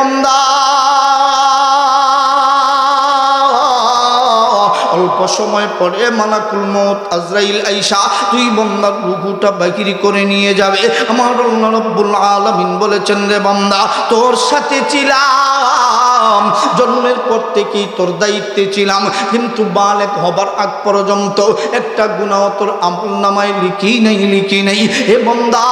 বন্দা অল্প সময় পরে মালাকুল মত আজরাইল আইসা তুই বন্দার রুহুটা বাকিরি করে নিয়ে যাবে। আমার রব্বুল আলামিন বলেছেন, রে বান্দা, তোর সাথে ছিলাম, জন্মের পর থেকেই তোর দায়িত্বে ছিলাম, কিন্তু বালেক হবার আগ পর্যন্ত একটা গুণাও তোর আমল নামায় লিখি নেই লিখি নেই। হে বন্দা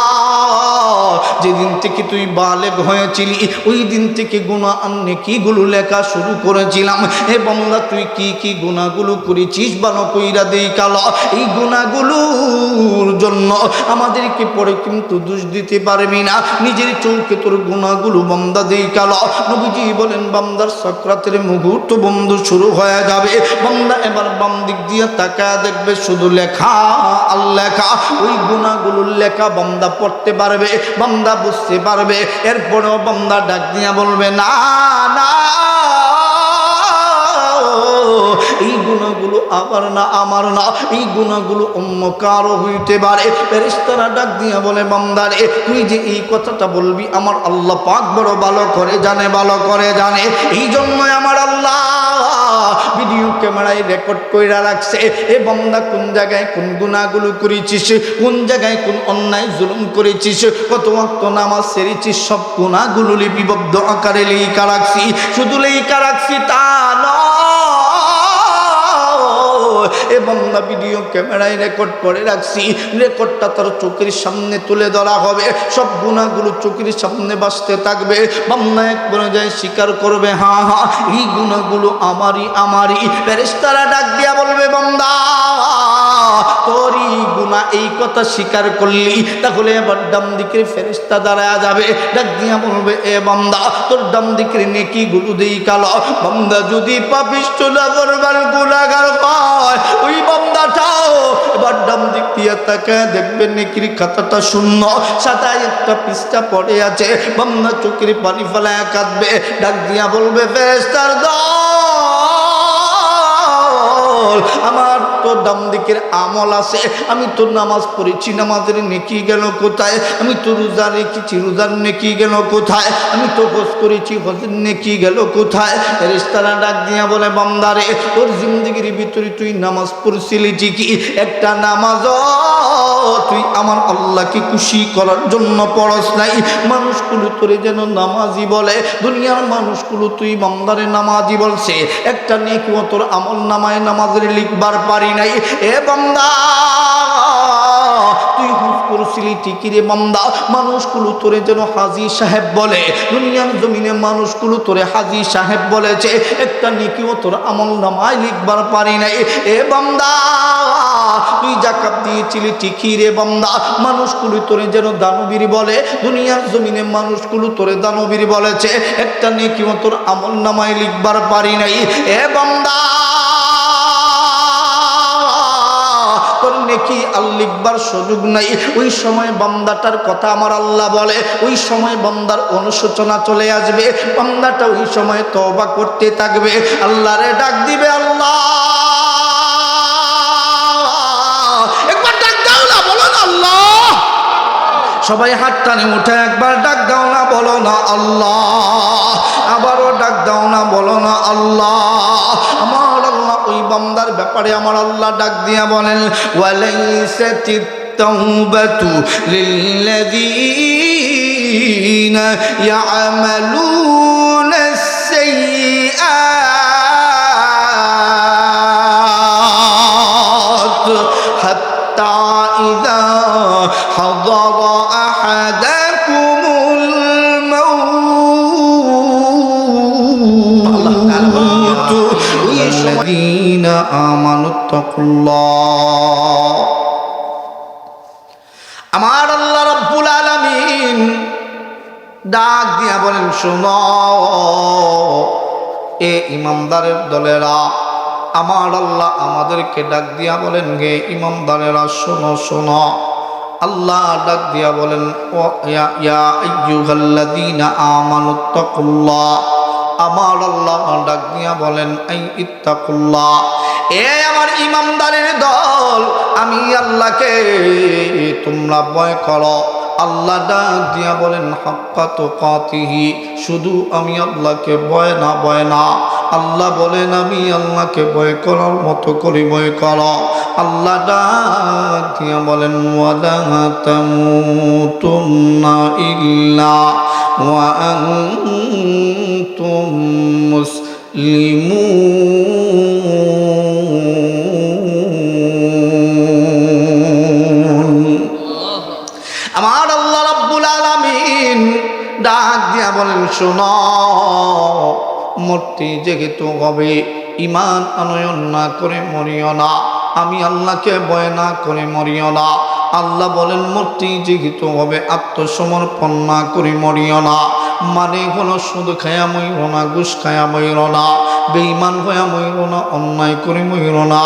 যেদিন থেকে তুই বালেক হয়েছিলি, ওই দিন থেকে গুণা আন্নে কিগুলো লেখা শুরু করেছিলাম। হে বন্দা, তুই কি কি গুণাগুলো করেছিস বানো কইরা দেই কালো। এই গুণাগুলোর জন্য আমাদেরকে পরে কিন্তু দোষ দিতে পারবি না। নিজের চৌকে তোর গুণাগুলো বন্দা দেই কালো। নবীজি বলেন, বান্দার সক্রাতের মুহূর্ত বন্ধ শুরু হয়ে যাবে। বান্দা এবার বাম দিক দিয়ে তাকা দেখবে শুধু লেখা আর লেখা। ওই গুণাগুলোর লেখা বান্দা পড়তে পারবে। বান্দা বুঝতে পারবে, এরপরেও বান্দা ডাক দিয়া বলবে, না না, এই গুণাগুলো আবার না, আমার না, এই গুণাগুলো অন্য কারও হইতে পারে। ফেরেশতারা ডাক দিয়া বলে বান্দারে তুই যে এই কথাটা বলবি, আমার আল্লাহ পাক বড় ভালো করে জানে, ভালো করে জানে। এই জন্যই আমার আল্লাহ ভিডিও ক্যামেরায় রেকর্ড কইরা রাখছে, এ বন্দা কোন জায়গায় কোন গুণাগুলো করেছিস? কোন জায়গায় কোন অন্যায় জুলুম করেছিস? কত অক্ত নামাজ সেরেছিস? সব গুণাগুলো লিপিবদ্ধ আকারে লেখা রাখছি। শুধু লেখা রাখছি তা নয় এ বন্দা ভিডিও ক্যামেরায় রেকর্ড করে রাখছি। রেকর্ডটা তার চোখের সামনে তুলে ধরা হবে। সব গুণাগুলো চোখের সামনে বাঁচতে থাকবে। বান্না এক পর্যায়ে স্বীকার করবে হ্যাঁ হ্যাঁ এই গুণাগুলো আমারই আমারই। ফেরেশতারা ডাক দিয়া বলবে, বন্দা তোরই গুণা এই কথা স্বীকার করলি। তাহলে এবার ডাম দিকের ফেরেস্তা দাঁড়ায় যাবে। ডাক দিয়া বলবে, এ বান্দা, তোর ডাম দিকের নেকি গুলো দেই কালো। বান্দা যদি পাপিষ্ট না করবার গুণাগার বান্দাটাও এবার ডাম দিক তাকে দেখবেন নেকির খাতাটা শূন্য। সাদা একটা পৃষ্ঠা পড়ে আছে। বামনা চোখের পানি ফেলায় কাঁদবে। ডাক দিয়া বলবে ফেরেস্তার দল, আমার ডাম দিকের আমল আছে। আমি তো নামাজ পড়েছি, নামাজের নেকি গেল কোথায়? আমি তো রোজা রেখেছি, রোজার নেকি গেল কোথায়? আমি তো হোস করেছি হোসের নেকি গেল কোথায়? রেস্তারা ডাক দিয়া বলে বামদারে তোর জিন্দগির ভিতরে তুই নামাজ পড়ছিলি ঠিকই, একটা নামাজ তুই আমার আল্লাহকে খুশি করার জন্য পড়স নাই। মানুষগুলো তোরে যেন নামাজি বলে, দুনিয়ার মানুষগুলো তুই বান্দারে নামাজি বলছে। একটা নেকিও তোর আমল নামায় নামাজের লিখবার পারি নাই। এ বান্দা, তুই হুস করছিলি ঠিকই রে বান্দা। মানুষগুলো তোরে যেন হাজি সাহেব বলে, দুনিয়ার জমিনে মানুষগুলো তোরে হাজি সাহেব বলেছে। একটা নেকিও তোর আমল নামায় লিখবার পারি নাই। এ বান্দা তুই জাকাত দিয়েছিলি ঠিকই রে বান্দা। মানুষগুলো তোরে যেন দানবীর বলে, দুনিয়ার জমিনে মানুষগুলো তোরে দানবীর বলেছে। একটা নেকিও তোর আমল নামায় লিখবার পারি নাই। এ বান্দা নেকি আল লিখবার সুযোগ নাই। ওই সময় বান্দাটার কথা আমার আল্লাহ বলে, ওই সময় বান্দার অনুশোচনা চলে আসবে। বান্দাটা ওই সময় তবা করতে থাকবে। আল্লাহরে ডাক দিবে আল্লাহ। সবাই হাত টানে উঠে একবার ডাক দাও না বলো না আল্লাহ আবারও ডাক দাও না বলো না আল্লাহ আমার আল্লাহ ওই বান্দার ব্যাপারে আমার আল্লাহ ডাক দিয়া বলেন ওয়ালাইসাতিত التوبة للذين يعملون السيئات حتى إذا حضر আমার আল্লাহ রব্বুল আলামিন ডাক দিয়া বলেন, শুন, এ ইমামদারের দলেরা, আমার আল্লাহ আমাদেরকে ডাক দিয়া বলেন গে। ইমামদারেরা, শোনো শোনো। আল্লাহ ডাক দিয়া বলেন, ও ইয়া ইয়া আইয়ুহাল্লাযীনা আমানুত্তাকুল্লাহ। আমার আল্লাহ ডাক দিয়া বলেন, আই ইত্তাকুল্লাহ, এ আমার ইমামদারের দল, আমি আল্লাহকে তোমরা ভয় করো। আল্লাহ ডাক দিয়া বলেন, হাক্কা তো কাতিহি শুধু আমি আল্লাহকে ভয় না ভয় না। আল্লাহ বলেন, আমি আল্লাহকে ভয় করার মতো করে ভয় কর। আল্লাহ ডাক দিয়া বলেন তামুতুন্না ইল্লা ওয়া আনতুম মুসলিমুন আমার আল্লাহ রাব্বুল আলামিন ডাক দিয়া বলেন মূর্তি যেহেতু হবে ইমান আনয়ন না করে মরিও না। আমি আল্লাহকে ভয় না করে মরিও না। আল্লাহ বলেন, মূর্তি যেহেতু হবে, আত্মসমর্পণ না করে মরিও না। মানে হলো শুধু খায়া ময়ূর না, ঘুষ খায়া ময়ূর না বেইমান হইয়া ময়ূর না, অন্যায় করে ময়ূর না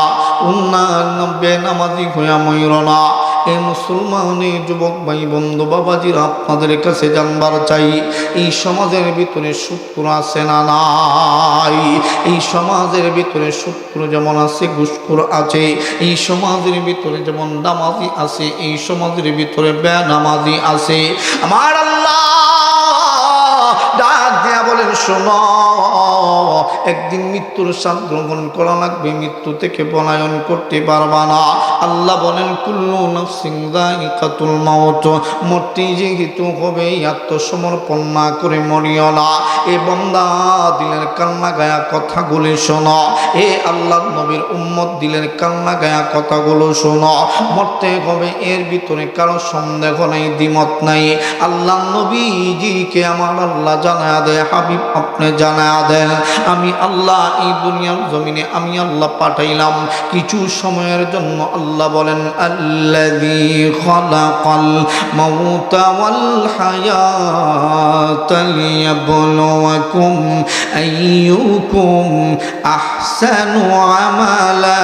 উন্নয়ন বেনামাজি হইয়া ময়ূর না। এই মুসলমানে যুবক ভাই বন্ধু বাবাজির আপনাদের কাছে জানবার চাই, এই সমাজের ভিতরে শুক্র আছে না নাই? এই সমাজের ভিতরে শুক্র যেমন আছে, ঘুষখোর আছে, এই সমাজের ভিতরে যেমন নামাজি আছে, এই সমাজের ভিতরে বেনামাজি আছে। আমার আল্লাহ ডাক দেয়া বলেন, শোনো, একদিন মৃত্যুর স্বাদ গ্রহণ করা লাগবে, মৃত্যু থেকে পলায়ন করতে পারবা না। আল্লাহ বলেন, কুল্লু নফসিং দাইকাতুল মাউত, মূর্তি যেহেতু হবে আত্মসমর্পণ না করে মরিও না। এ বন্দা দিলের কান্না গায়া কথাগুলি শোনো। এ আল্লাহ নবীর উম্মত দিলের কান্না গায়া কথাগুলো শোনো। মরতে হবে, এর ভিতরে কারও সন্দেহ নাই, দ্বিমত নাই। আল্লাহ নবীজিকে আমার আল্লাহ জানা দেয়, হাবিব আপনি জানা দেন, আমি আল্লাহ এই দুনিয়ার জমিনে আমি আল্লাহ পাঠাইলাম। কিছু সময়ের জন্য আল্লাহ বলেন, আল্লাযী খালাকাল মাউতা ওয়াল হায়াতা লিয়াবলুয়াকুম আইয়ুকুম আহসানু আমালা।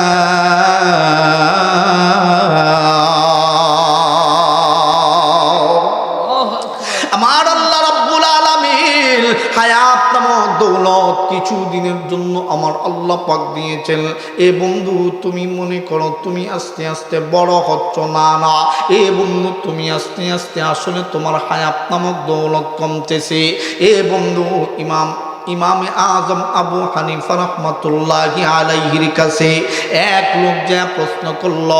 কিছু দিনের জন্য আমার আল্লাহ পাক দিয়েছেন। এ বন্ধু, তুমি মনে করো তুমি আস্তে আস্তে বড় হচ্ছ। না না, এ বন্ধু, তুমি আস্তে আস্তে আসলে তোমার হায়াত নামক দৌলত কমতেছে। এ বন্ধু, ইমাম ইমামে আজম আবু হানিফা রহমতুল্লাহ আলাইহির কাছে এক লোক যা প্রশ্ন করল,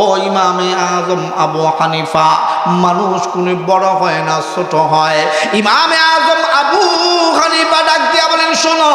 ও ইমামে আজম আবু হানিফা, মানুষ কোনো বড় হয় না ছোট হয়? ইমামে আজম আবু হানিফা ডাক দিয়া বলেন, শোনো,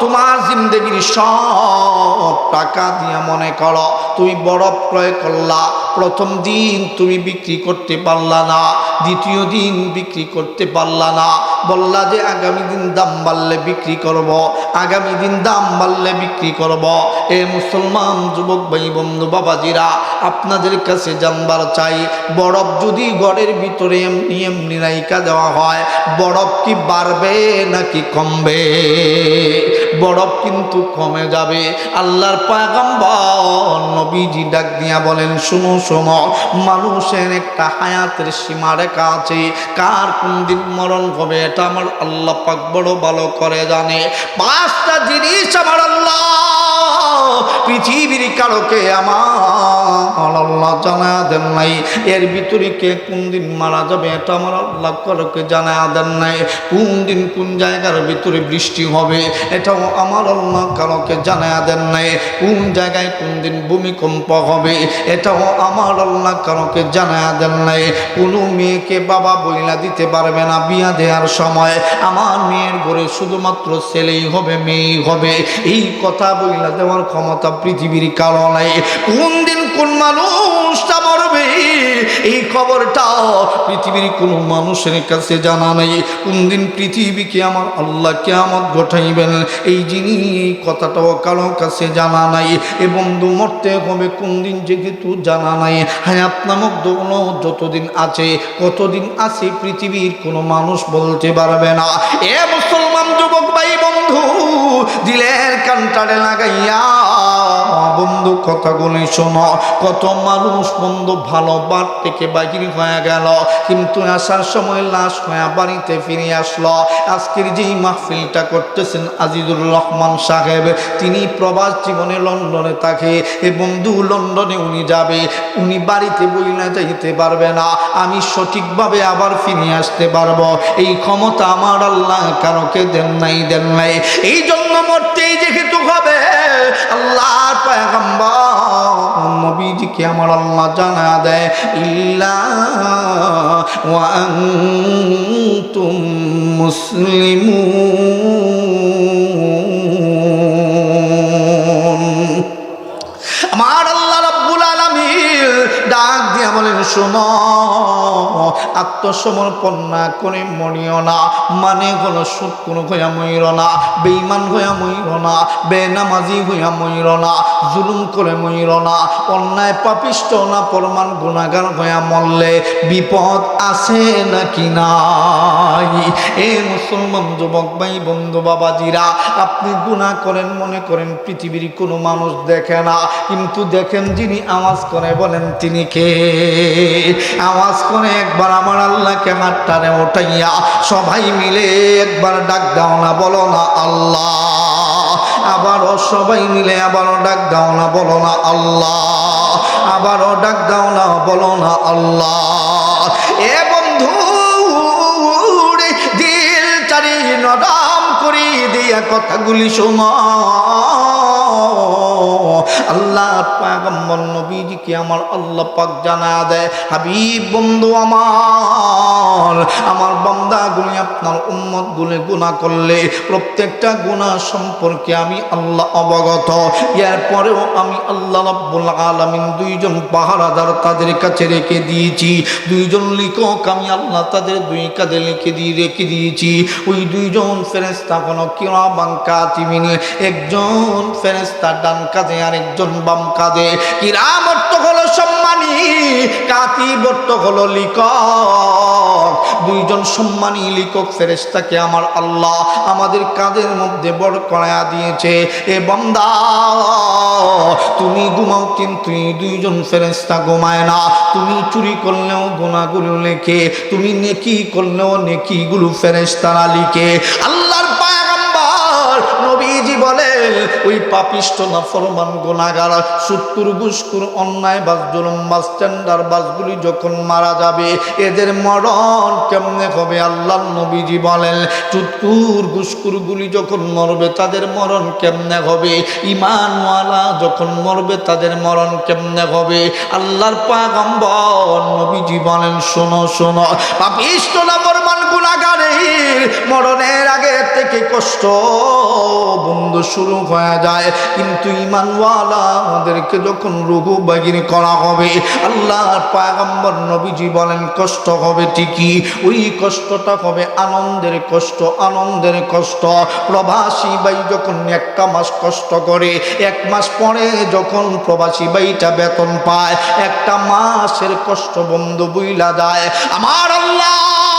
তোমার জিন্দগির সব টাকা দিয়া মনে করো তুমি বরফ ক্রয় করলা, প্রথম দিন তুমি বিক্রি করতে পারলা না। দ্বিতীয় দিন বিক্রি করতে পারলা না। বললা যে আগামী দিন দাম বাড়লে বিক্রি করব, আগামী দিন দাম বাড়লে বিক্রি করব। এ মুসলমান যুবক ভাই, বন্ধু, বাবাজিরা, আপনাদের কাছে জানবার চাই, বরফ যদি ঘরের ভিতরে এমনি এমনি নাইকা দেওয়া হয়, বরফ কি বাড়বে নাকি কমবে? বরফ কিন্তু কমে যাবে। আল্লাহর পায়গাম্বর নবীজি ডাক দিয়া বলেন, শুনো, শোনো, মানুষের একটা হায়াতের সীমা রেখা আছে। কার কোন দিন মরণ হবে এটা আমার আল্লাহ পাক বড় ভালো করে জানে। পাঁচটা জিনিস আমার আল্লাহ পৃথিবীর কারোকে আমার আল্লাহ জানা দেন নাই। এর ভিতরে কে কোন দিন মারা যাবে এটা আমার আল্লাহ কারোকে জানা দেন নাই। কোন দিন কোন জায়গার ভিতরে বৃষ্টি হবে এটাও আমার আল্লাহ কারোকে জানা দেন নাই। কোন জায়গায় কোন দিন ভূমিকম্প হবে এটাও আমার আল্লাহ কারোকে জানা দেন নাই। কোনো মেয়েকে বাবা বইলা দিতে পারবে না বিয়া দেওয়ার সময়। আমার মেয়ের ঘরে শুধুমাত্র ছেলেই হবে, মেয়েই হবে। এই কথা বইলা দেওয়ার ক্ষমতা পৃথিবীর কারও নাই। কোন দিন কোন মানুষটা মরবে? এই খবরটা পৃথিবীর কোনো মানুষের কাছে জানা নেই। কোন দিন পৃথিবীকে আমার আল্লাহ কেমন ঘটাইবেন? এই যিনি এই কথাটাও কারও কাছে জানা নাই। এ বন্ধু, মরতে হবে কোন দিন যেহেতু জানা নাই। হায়াত নামক দৌল যতদিন আছে, কতদিন আছে পৃথিবীর কোনো মানুষ বলতে পারবে না। এ মুসলমান দিলের কান্টারে লাগাইয়া বন্ধু কথাগুলি শোনো। কত মানুষ বন্ধু ভালো বার থেকে বাহির হয়ে গেল, কিন্তু আসার সময় লাশ হয়ে বাড়িতে ফিরে আসলো। আজকের যেই মাহফিলটা করতেছেন আজিজুর রহমান সাহেব, তিনি প্রবাস জীবনে লন্ডনে থাকে এ বন্ধু, লন্ডনে উনি যাবে। উনি বাড়িতে বইলা যাইতে পারবে না, আমি সঠিকভাবে আবার ফিরে আসতে পারব। এই ক্ষমতা আমার আল্লাহ কারোকে দেন নাই দেন নাই। এই জন্য মরতেই যেহেতু হবে আল্লাহর পয়গম্বর নবীজিকে আমার আল্লাহ জানা দেয় ইল্লা ওয়া আনতুম শোনো, আত্মসমর্পণ না করে মরিও না মানে হলো শুকুর হইয়া মইর না বেইমান হইয়া মইর না, বেনামাজি হইয়া মইর না, জুলুম করে মইর না, অন্যায় পাপিষ্ট না পরমান গুণাগার হইয়া মরলে বিপদ আছে নাকি নাই? এ মুসলমান যুবক ভাই, বন্ধু, বাবাজিরা, আপনি গুণা করেন, মনে করেন পৃথিবীর কোনো মানুষ দেখে না, কিন্তু দেখেন যিনি আওয়াজ করে বলেন তিনি কে? আওয়াজ করে একবার আমার আল্লাহকে হাতটারে ওঠাইয়া সবাই মিলে একবার ডাক দাও না, বলো না, আল্লাহ। আবারও সবাই মিলে আবারও ডাক দাও না, বলো না, আল্লাহ। আবারও ডাক দাও না, বলো না, আল্লাহ। এ বন্ধু দিল চারি নরম করি দিয়া কথাগুলি শোনা। আল্লাহ পাগম্বর নবীজিকে আমার আল্লাহ পাক জানা দেয়। হাবিব বন্ধু আমার বান্দাগুলি আপনার গুণা করলে প্রত্যেকটা গুণা সম্পর্কে আমি আল্লাহ অবগত। এরপরেও আমি আল্লাহ রব্বুল আলমিন দুইজন পাহারাদার তাদের কাছে রেখে দিয়েছি। দুইজন লিখক আমি আল্লাহ তাদের দুই কাঁধে লিখে দিয়ে রেখে দিয়েছি। ওই দুইজন ফেরেস্তা কোনো কিরা একজন ফেরেস্তা ডান কাঁধে আর একজন বাম কাঁধে। কিরাম অর্থ হলো কাতিব অর্থ হলো লিখক। দুইজন সম্মানী লিখক ফেরেস্তাকে আমার আল্লাহ আমাদের কাঁধের মধ্যে বড় করায়া দিয়েছে। এ বন্দা, তুমি ঘুমাও কিন্তু দুইজন ফেরেস্তা ঘুমায় না। তুমি চুরি করলেও গোনাগুলো লেখে, তুমি নেকি করলেও নেকিগুলো ফেরেস্তারা লিখে। আল্লাহর পায়গাম্বার নবীজি বলেন ওই পাপিষ্ট না ফরমান গোনাগার সুত্তুর গুসকুর অন্যায় বাস, জুলুম বাস টেন্ডার বাসগুলি যখন মারা যাবে, এদের মরণ কেমনে হবে আল্লাহ নবীজি বলেন, চুত্তুর গুসকুরগুলি যখন মরবে তাদের মরণ কেমনে হবে? ইমানওয়ালা যখন মরবে তাদের মরণ কেমনে হবে? আল্লাহর পাগম্বর নবীজি বলেন, শোনো শোনো, পাপিষ্ট না মরমান মরণের আগে থেকে কষ্ট বন্ধ শুরু হয়ে যায়। কিন্তু যখন করা হবে, আল্লাহর পায়গম্বর নবীজি বলেন, কষ্ট হবে ঠিকই, ওই কষ্টটা হবে আনন্দের কষ্ট আনন্দের কষ্ট। প্রবাসী বাই যখন একটা মাস কষ্ট করে, এক মাস পরে যখন প্রবাসী বাইটা বেতন পায়, একটা মাসের কষ্ট বন্ধ বুইলা যায়। আমার আল্লাহ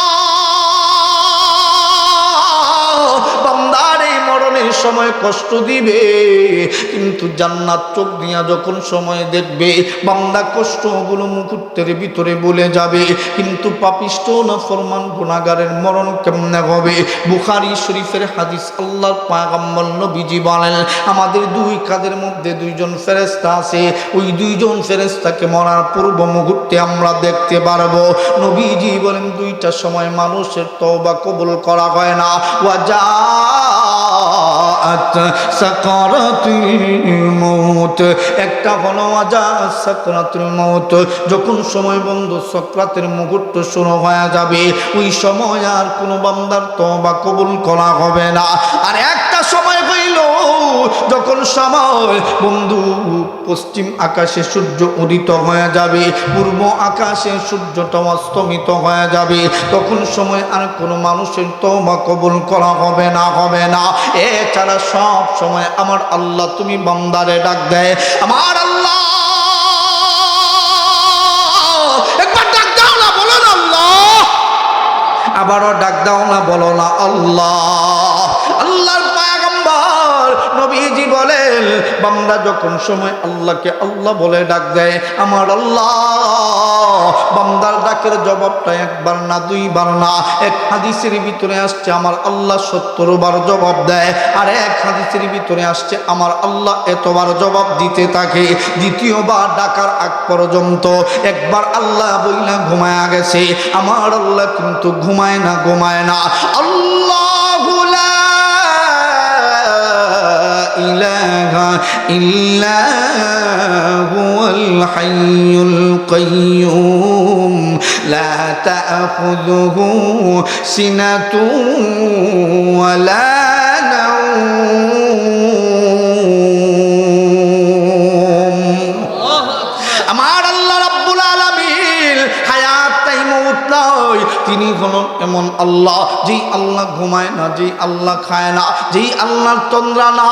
সময় কষ্ট দিবে, কিন্তু জান্নাত চোখ দিয়া যখন সময় দেখবে, বান্দা কষ্টগুলো মুহূর্তের ভিতরে বলে যাবে, কিন্তু পাপিষ্ট না ফরমান গুণাগারের মরণ কেমনে হবে? বুখারি শরীফের হাদিস আল্লাহর পাগাম্বর নবীজি বলেন, আমাদের দুই কাদের মধ্যে দুইজন ফেরেস্তা আছে, ওই দুইজন ফেরেস্তাকে মরার পূর্ব মুহূর্তে আমরা দেখতে পারব। নবীজি বলেন, দুইটা সময় মানুষের তওবা কবুল করা হয় না। ওয়াজা সাকারাতুল মৌত। একটা হলো আজা সাকরাতুল মৌত। যখন সময় বন্ধ, সক্রাতের মুহূর্ত শুরু হয়ে যাবে। ওই সময় আর কোনো বান্দার বা কবুল করা হবে না। আর হইল যখন সময়, বন্ধু, পশ্চিম আকাশে সূর্য উদিত হয়ে যাবে, পূর্ব আকাশে সূর্যটা অস্তমিত হয়ে যাবে, তখন সময় আর কোনো মানুষের তওবা কবুল করা হবে না হবে না। এছাড়া সব সময় আমার আল্লাহ তুমি বান্দারে ডাক দেয়। আমার আল্লাহ! ডাক দাও না, বলো না আল্লাহ। আবারও ডাক দাও না, বলো না আল্লাহ। বান্দা যখন সময় আল্লাহকে আল্লাহ বলে ডাক দেয়, আমার আল্লাহ! বান্দার ডাকের জবাবটা একবার না, দুইবার না। এক হাদিসের ভিতরে আসছে, আমার আল্লাহ সত্তর বার জবাব দেয়। আর এক হাদিসের ভিতরে আসছে, আমার আল্লাহ এতবার জবাব দিতে থাকে। দ্বিতীয়বার ডাকার আগ পর্যন্ত একবার আল্লাহ বইলা ঘুমায়া গেছে। আমার আল্লাহ কিন্তু ঘুমায় না ঘুমায় না। আল্লাহ إله إلا هو الحي القيوم. لا تأخذه سنة ولا نوم. এমন আল্লাহ যেই আল্লাহ ঘুমায় না, যেই আল্লাহ খায় না, যেই আল্লাহর তন্দ্রা না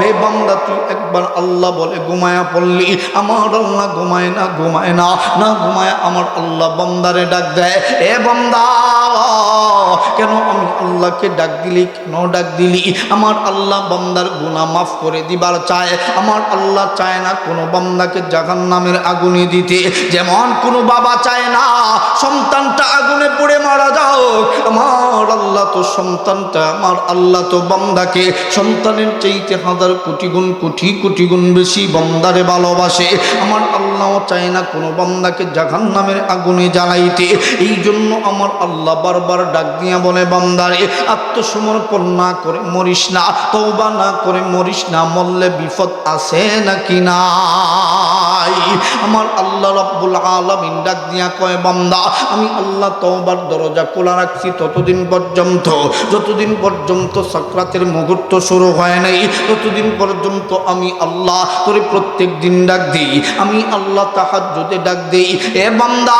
রে বান্দা, তুই একবার আল্লাহ বলে ঘুমায়া পড়লি। আমার আল্লাহ ঘুমায় না ঘুমায় না না ঘুমায় আমার আল্লাহ বন্দারে ডাক দেয়। এ বান্দা! কেন আমি আল্লাহকে ডাক দিলি? কেন ডাক দিলি? আমার আল্লাহ বান্দার গুনাহ মাফ করে দিবার চায়। আমার আল্লাহ চায় না কোনো বান্দাকে জাহান নামের আগুনে দিতে। যেমন কোনো বাবা চায় না, সন্তানটা আগুনে পড়ে মারা যাও। আমার আল্লাহ তো সন্তানটা, আমার আল্লাহ তো বান্দাকে সন্তানের চাইতে হাজার কোটি গুণ, কোটি কোটি গুণ বেশি বান্দারে ভালোবাসে। আমার আল্লাহ চায় না কোনো বান্দাকে জাহান নামের আগুনে জ্বালাইতে। এই জন্য আমার আল্লাহ বারবার ডাক দিয়া বলে, বান্দারে, আত্মসমর্পণ না করে মরিস না তৌবা না করে মরিস না, মরলে বিপদ আছে নাকি নাই? আমার আল্লাহ রব্বুল আলমিন ডাক দিয়া কয়, বান্দা, আমি আল্লাহ তওবার দরজা খোলা রাখছি ততদিন পর্যন্ত। যতদিন পর্যন্ত সাকরাতের মুহূর্ত শুরু হয় নাই, ততদিন পর্যন্ত আমি আল্লাহ তোরে প্রত্যেক দিন ডাক দিই। আমি আল্লাহ তাহার যদি ডাক দিই। এ বান্দা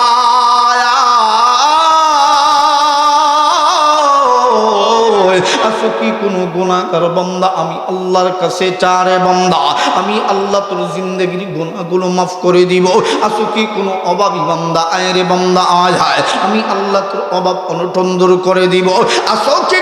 আসো কি কোনো গুণাকার বন্দা? আমি আল্লাহর কাছে চারে বন্দা। আমি আল্লাহ তোর জিন্দগির গুণাগুলো মাফ করে দিব। আসো কি কোনো অভাবী বন্দা? আয়রে বন্দা, আয় হায় আমি আল্লাহ তোর অভাব অনটন দূর করে দিব। আসো কি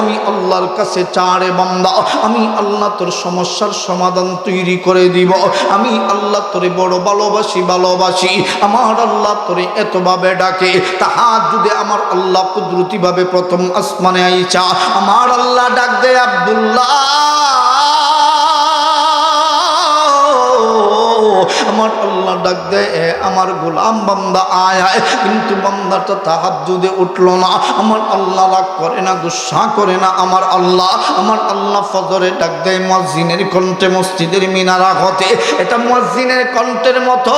আমি আল্লাহর কাছে চারে বান্দা। আমি আল্লাহ তোর সমস্যার সমাধান তৈরি করে দিব। আমি আল্লাহ তোরে বড় ভালোবাসি ভালোবাসি। আমার আল্লাহ তোরে এতভাবে ডাকে। তাহা যদি আমার আল্লাহ কুদরতিভাবে প্রথম আসমানে আইচা আমার আল্লাহ ডাক দে আব্দুল্লাহ। আমার আল্লাহ ডাক দেয় আমার গোলাম বান্দা, আয় কিন্তু বান্দাটা তাহার যদি উঠল না। আমার আল্লাহ রাগ করে না, গুসা করে না। আমার আল্লাহ আমার আল্লাহ ফজরে ডাক দেয়, মসজিদের কণ্ঠে, মসজিদের মিনারা হতে এটা মসজিদের কণ্ঠের মতো।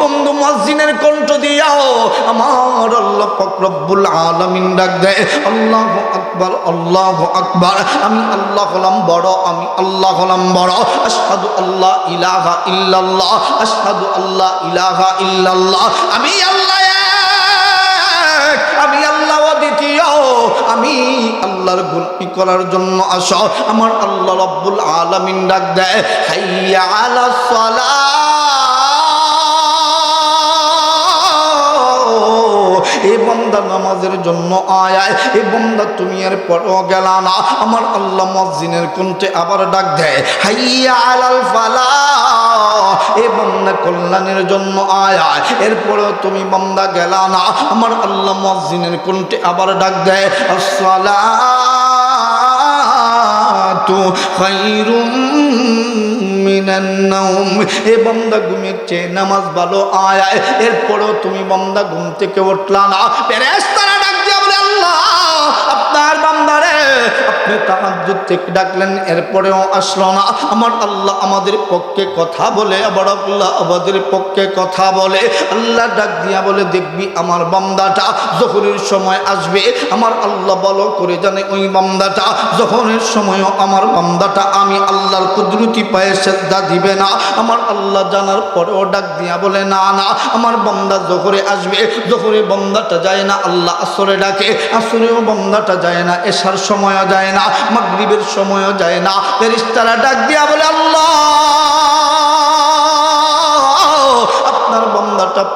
বন্ধু, মসজিদের কণ্ঠ দিয়াও আমার আল্লাহ ফকরব্বুল আলমিন ডাক দেয়, আল্লাহ আকবর আল্লাহ আকবর। আমি আল্লাহ হলাম বড়, আমি আল্লাহ হলাম বড়। আশহাদু আল্লাহ ইলাহা ইল্লাল্লাহ। আশহাদু আল্লাহ ইলাহা ইল্লাল্লাহ। আমি আল্লাহ আমি আল্লাহ দ্বিতীয় আমি আল্লাহর গুণি করার জন্য আস? আমার আল্লাহ রব্বুল আলামিন ডাক দেয়, হাইয়া আলা এ বন্দা নামাজের জন্য আয় এ বন্দা তুমি এর পরও গেলা না। আমার আল্লাহ মসজিদের কণ্ঠে আবার ডাক দেয়, হাইয়া আলাল ফালা এ বন্দা কল্যাণের জন্য আয় এরপরেও তুমি বন্দা গেলা না। আমার আল্লাহ মসজিদের কণ্ঠে আবার ডাক দেয় খায়রুম এ ঘুমের চেয়ে নামাজ ভালো, আয় এরপরেও তুমি বন্দা ঘুম থেকে উঠলা না। ফেরেশতারা আপনি তাহাজ্জুদ থেকে ডাকলেন, এরপরেও আসলো না। আমার আল্লাহ আমাদের পক্ষে কথা বলে আবার আল্লাহ আমাদের পক্ষে কথা বলে। আল্লাহ ডাক দিয়া বলে, দেখবি আমার বান্দাটা যখনের সময় আসবে। আমার আল্লাহ বলো করে জানে ওই বান্দাটা। যখনের সময়ও আমার বান্দাটা। আমি আল্লাহর কুদরতি পায়ে শ্রদ্ধা দিবে না। আমার আল্লাহ জানার পরেও ডাক দিয়া বলে, না না, আমার বান্দা জোহরে আসবে। জোহরে বান্দাটা যায় না, আল্লাহ আসরে ডাকে। আসরেও বান্দাটা যায় না, এসার সময়ও যায় না। মাগরিবের সময়ও যায় না। ফেরেশতারা ডাক দিয়া বলে, আল্লাহ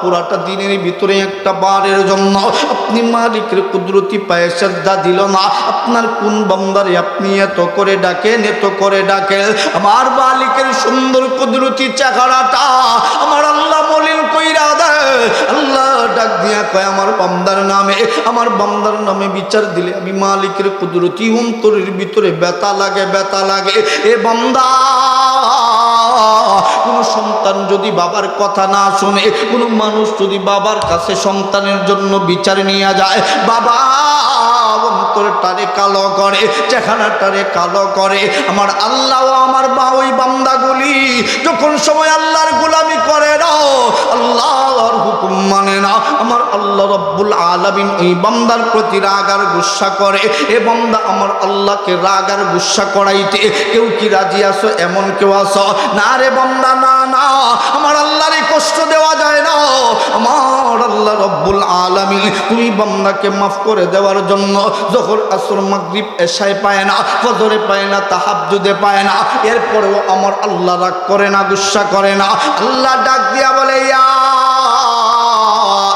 পুরাটা দিনের ভিতরে একটা বারের জন্য আপনি মালিকের কুদরতি পায়ে শ্রদ্ধা দিল না। আপনার কোন বান্দারে আপনি এত করে ডাকেন, এত করে আমার মালিকের সুন্দর কুদরতি চেহারাটা আমার আল্লাহ মলিন কইরা দেয় আল্লাহ ডাক দিয়া কয়, আমার বান্দার নামে, আমার বান্দার নামে বিচার দিলে আমি মালিকের কুদরতি অন্তরের ভিতরে ব্যথা লাগে ব্যথা লাগে। এ বান্দা, কোনো সন্তান যদি বাবার কথা না শুনে, কোনো মানুষ যদি বাবার কাছে সন্তানের জন্য বিচার নিয়ে যায়, বাবা অন্তরটারে কালো করে চেহারাটারে কালো করে। আমার আল্লাহ আমার বা ওই বান্দাগুলি, যখন সময় আল্লাহর গোলামি রব্বুল আলামিন ওই বান্দার প্রতি রাগ আর গুসা করে। এ বান্দা আমার আল্লাহকে রাগ আর গুসা করাইতে। কেউ কি রাজি আসো এমন কেউ আসো না রে বন্দা, না না। আমার আল্লাহরে কষ্ট দেওয়া যায় না। আমার আল্লাহ রব্বুল আলামিন, তুমি বন্দাকে মাফ করে দেওয়ার জন্য যখন আসর মাগরিব এশায় পায় না, ফজরে পায় না, তাহাজ্জুদে পায় না, এরপরেও আমার আল্লাহ রাগ করে না, গুসা করে না। আল্লাহ ডাক দিয়া বলে, ইয়া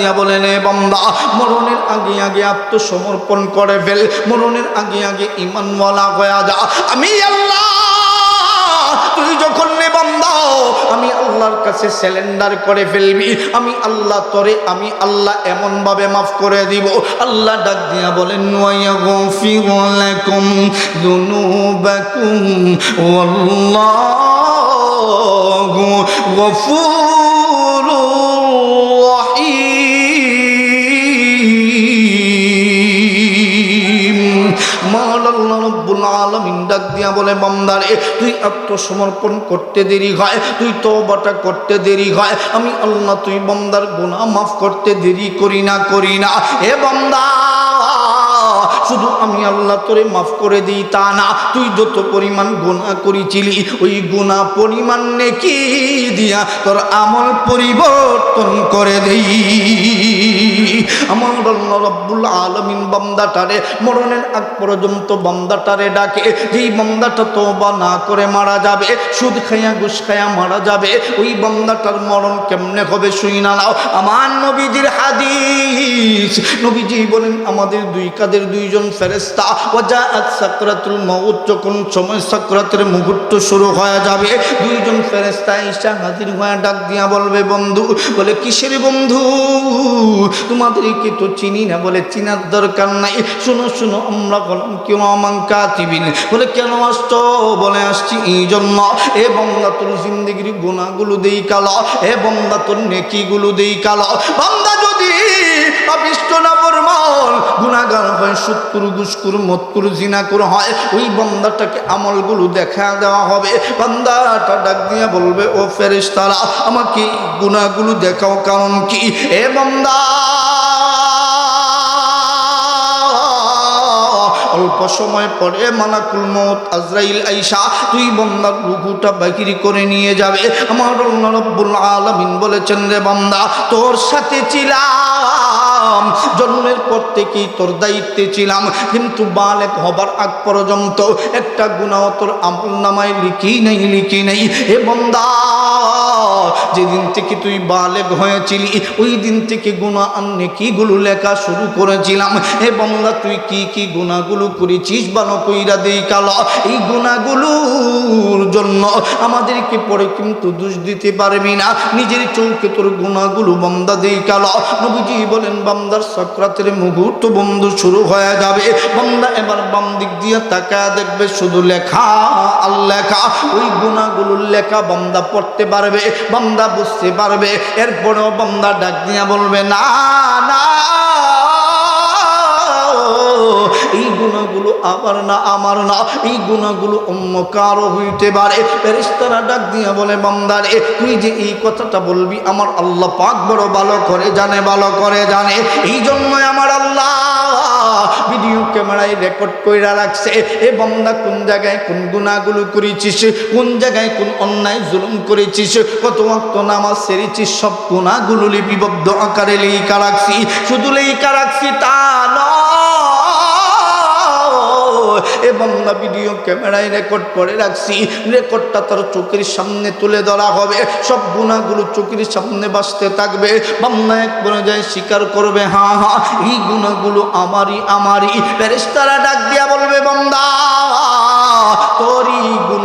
দিয়া বলেন এ বান্দা, মরণের আগে আগে আত্মসমর্পণ করে ফেল। মরণের আগে আগে ইমানওয়ালা হয়ে যা। আমি তুই যখন বান্দা, আমি আল্লাহর কাছে সিলিন্ডার করে ফেলবি। আমি আল্লাহ তরে, আমি আল্লাহ এমন ভাবে মাফ করে দিব। আল্লাহ ডাক দিয়া বলেন ওয়াল্লাহু গফুরুর আলামিন ডাক দিয়া বলে, বান্দারে, তুই আত্মসমর্পণ করতে দেরি হয়, তুই তওবাটা করতে দেরি হয়। আমি আল্লাহ, তুই বন্দার গুণা মাফ করতে দেরি করি না করি না। এ বান্দা শুধু আমি আল্লাহ তোরে মাফ করে দিই, তা না, তুই যত পরিমাণ গুণা করেছিলি, ওই গুণা পরিমাণ নেকি দিয়া তোর আমল পরিবর্তন করে দেই। আমার রব্বুল আলমিন বান্দাটারে, মরণের আগ পর্যন্ত বান্দাটারে ডাকে, যেই বান্দাটা তো বা না করে মারা যাবে, সুদ খাইয়া ঘুষ খাইয়া মারা যাবে, ওই বান্দাটার মরণ কেমনে হবে শুই না নাও। আমার নবীজির হাদিস, নবীজি বলেন, আমাদের দুই কাদের দুইজন ফেরেস্তা ওজা আজ সাকরাতুল মউত যখন সময় সাকরাতের মুহূর্ত শুরু হয়ে যাবে, দুইজন ফেরেস্তা ঈশা হাজির হয়ে ডাক দিয়া বলবে, বন্ধু বলে, কিসের বন্ধু? তোমাদেরকে তো চিনি না বলে, চিনার দরকার নাই। শুনো শুনো, আমরা বললাম কেউ আমাঙ্কা চিবিন বলে, কেন আসছো? বলে, আসছি এই জন্য। এ বন্দা তোর জিন্দগির গুণাগুলো দেই কালো, এ বন্দা তোর নেকিগুলো দেই কালো। বন্দা যদি অবিষ্ট না বর্মল গুণাগার হয় সুৎকুর গুসকুর মতকুর জিনাকুর হয়, ওই বন্দাটাকে আমলগুলো দেখা দেওয়া হবে। বান্দাটা ডাক দিয়ে বলবে, ও ফেরেশতারা, আমাকে গুণাগুলো দেখাও, কারণ কি? এ বন্দা, অল্প সময় পরে মালাকুল মত আজরাইল আইসা তুই বন্দার রুহুটা বাকিরি করে নিয়ে যাবে। আমার আল্লাহ রব্বুল আলামিন বলেছেন, রে বান্দা, তোর সাথে ছিলাম, জন্মের পর থেকেই তোর দায়িত্বে ছিলাম। কিন্তু বালেক হবার আগ পর্যন্ত একটা গুণাও তোর আমল নামায় লিখি নেই লিখি নেই। হে বন্দা, যেদিন থেকে তুই বালেক হয়েছিলি, ওই দিন থেকে গুণা আন্নে কিগুলো লেখা শুরু করেছিলাম? হে বন্দা, তুই কি কি গুণাগুলো করেছিস বানো কইরা দেই কালো। এই গুণাগুলোর জন্য আমাদেরকে পরে কিন্তু দোষ দিতে পারবি না। নিজের চৌকে তোর গুণাগুলো বন্দা দেই কালো। নবীজি বলেন বান্দার সক্রাতের মুহূর্ত বন্ধু শুরু হয়ে যাবে। বান্দা এবার বাম দিক দিয়ে তাকা দেখবে শুধু লেখা, আর লেখা। ওই গুণাগুলোর লেখা বান্দা পড়তে পারবে, বান্দা বুঝতে পারবে। এরপরেও বান্দা ডাক দিয়া বলবে, না না। গুণাগুলো আবার না, আমার না। এই গুণাগুলো অন্য কারও হইতে পারে। ফেরেশতারা ডাক দিয়া বলে, বান্দারে, তুই যে এই কথাটা বলবি, আমার আল্লাহ পাক বড় ভালো করে জানে, ভালো করে জানে। এই জন্যই আমার আল্লাহ ভিডিও ক্যামেরায় রেকর্ড কইরা রাখছে, এ বান্দা কোন জায়গায় কোন গুণাগুলো করেছিস, কোন জায়গায় কোন অন্যায় জুলুম করেছিস, কত ওয়াক্ত নামাজ সেরেছিস, সব গুণাগুলো লিপিবদ্ধ আকারে লেখা রাখছি। শুধু লেখা রাখছি তা নয় এ না ভিডিও ক্যামেরায় রেকর্ড করে রাখছি। রেকর্ডটা তার চোখের সামনে তুলে ধরা হবে। সব গুণাগুলো চোখের সামনে বাঁচতে থাকবে। বাম্মা এক পর্যায়ে স্বীকার করবে হ্যাঁ হ্যাঁ এই গুণাগুলো আমারই আমারই। প্যারেস্তারা ডাক দিয়া বলবে, বান্দা, তোরই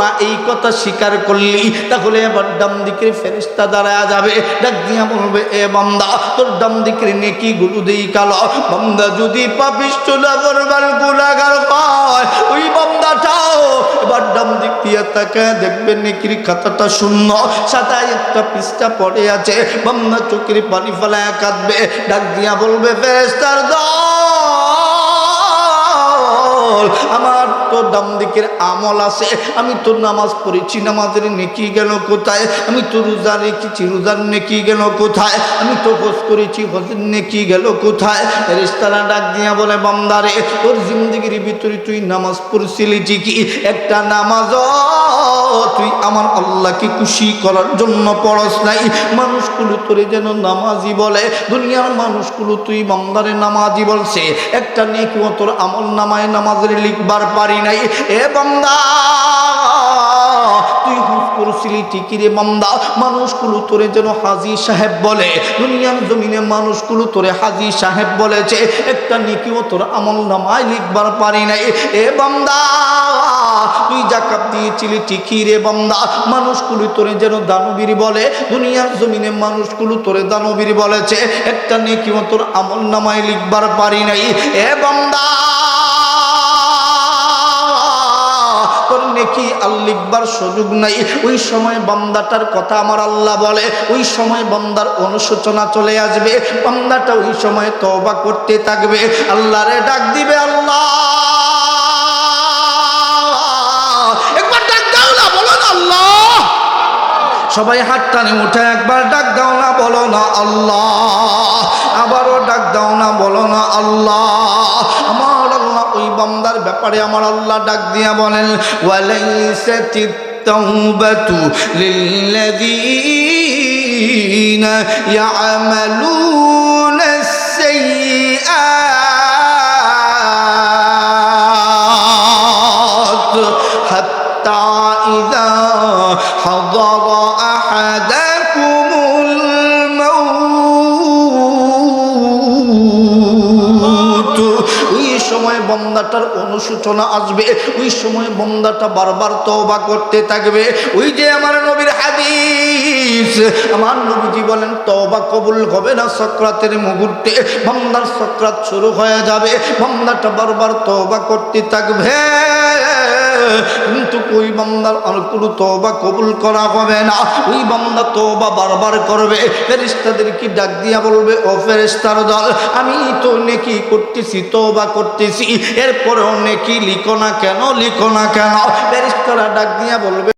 গুণা এই কথা স্বীকার করলি, তাহলে এবার ডাম দিকের ফেরিস্তা দাঁড়ায় যাবে। ডাক দিয়া বলবে, এ বান্দা, তোর ডাম দিকের নেকি গুলো দেই কালো। বান্দা যদি পাপিষ্ট ওই এবার ডাম দিক দিয়ে তাকে দেখবেন নেকির খাতাটা শূন্য। সাদায় একটা পড়ে আছে, বান্দা চোখের পানি ফেলায় কাঁদবে। ডাক দিয়া বলবে ফেরেস্তার দল, আমার ডাম দিকের আমল আছে। আমি তো নামাজ পড়েছি, নামাজের নেকি গেল কোথায়? আমি তো রোজা রেখেছি, রোজার নেকি গেল কোথায়? আমি তো হজ করেছি, হজের নেকি গেল কোথায়? রেস্তারা ডাক দিয়া বলে, বান্দারে, তোর জিন্দগির ভিতরে তুই নামাজ পড়ছিলি ঠিকই একটা নামাজ তুই আমার আল্লাহকে খুশি করার জন্য পড়স নাই। মানুষগুলো তোরে যেন নামাজি বলে, দুনিয়ার মানুষগুলো তুই বান্দারে নামাজি বলছে। একটা নেকি তোর আমল নামায় নামাজের লিখবার পারি নাই। এ বন্দা, তুই হুস করছিলি ঠিকই রে বান্দা। মানুষগুলো তোরে যেন হাজি সাহেব বলে। দুনিয়ার জমিনে মানুষগুলো তোরে হাজি সাহেব বলেছে। একটা নেকিও তোর আমল নামায় লিখবার পারি নাই। এ বান্দা, তুই জাকাত দিয়েছিলি ঠিকই রে বান্দা। মানুষগুলো তোরে যেন দানবীর বলে। দুনিয়ার জমিনে মানুষগুলো তোরে দানবীর বলেছে। একটা নেকিও তোর আমল নামায় লিখবার পারি নাই। এ বান্দা তোর নেকি আল্লিকবার সুযোগ নাই? ওই সময় বান্দাটার কথা আমার আল্লাহ বলে, ওই সময় বান্দার অনুশোচনা চলে আসবে, বান্দাটা ওই সময় তবা করতে থাকবে। আল্লাহরে ডাক দিবে আল্লাহ। একবার ডাক দাও আল্লাহ। সবাই হাত টানে উঠে, একবার ডাক দাও না, বলো না আল্লাহ। আবারও ডাক দাও না, বলো না আল্লাহ। ওই বন্দার ব্যাপারে আমার আল্লাহ ডাক দিয়া বলেন ওয়ালাইসাতিত তাওবাতু লিল্লাযীনা ইয়ামালুনা অনুশোচনা আসবে। ওই সময় বন্দাটা বারবার তওবা করতে থাকবে। ওই যে আমার নবীর হাদিস, আমার নবীজি বলেন, তওবা কবুল হবে না সক্রাতের মুহূর্তে। বন্দার সক্রাত শুরু হয়ে যাবে। বন্দাটা বারবার তওবা করতে থাকবে। কিন্তু ওই বান্দার আর কোনো তবা কবুল করা হবে না। ওই বান্দা তবা বারবার করবে ফেরিস্তাদেরকে ডাক দিয়া বলবে, ও ফেরিস্তার দল, আমি তো নেকি করতেছি তবা করতেছি, এরপরেও নেকি লিখো না কেন, লিখো না কেন? ফেরিস্তারা ডাক দিয়া বলবে